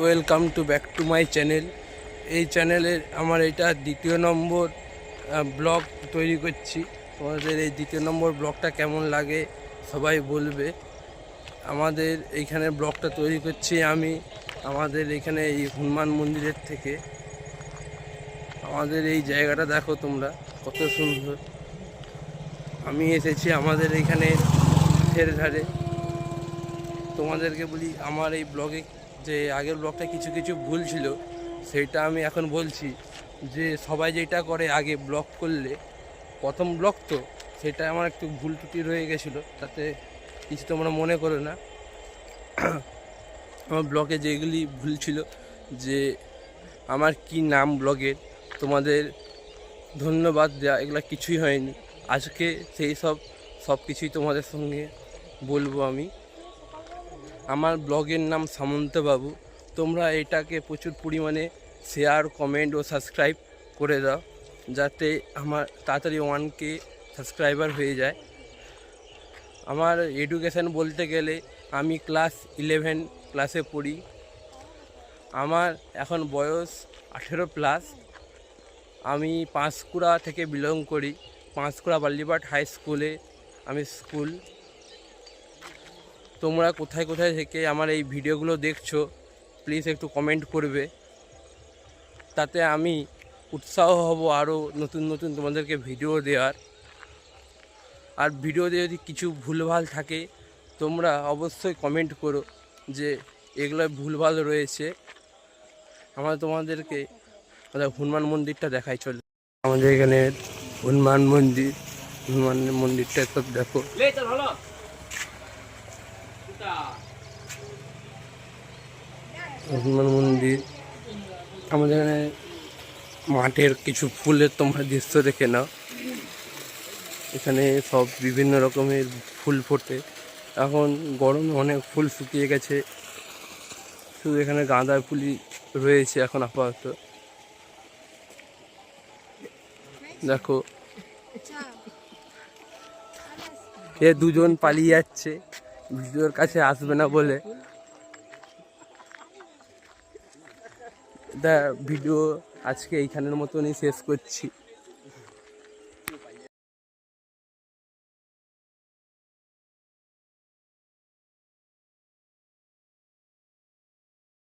Welcome to back to my channel. এই চ্যানেলের আমার এটা দ্বিতীয় নম্বর ব্লগ তৈরি করছি। তোমাদের এই দ্বিতীয় নম্বর ব্লগটা কেমন লাগে সবাই বলবে। আমাদের এইখানে ব্লগটা তৈরি করছি আমি, আমাদের এখানে এই হনুমান মন্দিরের থেকে। আমাদের এই জায়গাটা দেখো তোমরা, কত সুন্দর। আমি এসেছি আমাদের এখানে ধারে। তোমাদেরকে বলি, আমার এই ব্লগে যে আগের ব্লগটা কিছু কিছু ভুল ছিল, সেটা আমি এখন বলছি যে সবাই যেটা করে আগে ব্লগ করলে, প্রথম ব্লগ তো, সেটা আমার একটু ভুল ত্রুটি রয়ে গেছিল, তাতে কিছু তোমরা মনে করো না। আমার ব্লগে যেগুলি ভুল ছিল, যে আমার কি নাম ব্লগের, তোমাদের ধন্যবাদ দেওয়া এগুলো কিছুই হয়নি। আজকে সেই সব সব কিছুই তোমাদের সঙ্গে বলব আমি। আমার ব্লগের নাম সামন্তবাবু। তোমরা এটাকে প্রচুর পরিমাণে শেয়ার কমেন্ট ও সাবস্ক্রাইব করে দাও, যাতে আমার তাড়াতাড়ি ওয়ান কে সাবস্ক্রাইবার হয়ে যায়। আমার এডুকেশান বলতে গেলে আমি ক্লাস ইলেভেন ক্লাসে পড়ি। আমার এখন বয়স আঠেরো প্লাস আমি পাঁশকুড়া থেকে বিলং করি। পাঁশকুড়া বাল্লিবাট হাই স্কুলে আমি স্কুল তোমরা কোথায় কোথায় থেকে আমার এই ভিডিওগুলো দেখছ প্লিজ একটু কমেন্ট করবে। তাতে আমি উৎসাহ হব আরও নতুন নতুন তোমাদেরকে ভিডিও দেওয়ার। আর ভিডিওতে যদি কিছু ভুলভাল থাকে, তোমরা অবশ্যই কমেন্ট করো যে এগুলো ভুলভাল রয়েছে। আমরা তোমাদেরকে হনুমান মন্দিরটা দেখাই, চলে। আমাদের এখানে হনুমান মন্দির, হনুমান মন্দিরটা সব দেখো। হনুমান মন্দির। আমাদের এখানে মাঠের কিছু ফুলের তোমরা দৃশ্য দেখে নাও। এখানে সব বিভিন্ন রকমের ফুল ফোটে। এখন গরমে অনেক ফুল শুকিয়ে গেছে। শুধু এখানে গাঁদা ফুলই রয়েছে এখন আপাতত। দেখো। এ দুজন পালিয়ে যাচ্ছে। ভিডিওর কাছে আসবে না বলে। দা ভিডিও আজকে এইখানের মতনই শেষ করছি।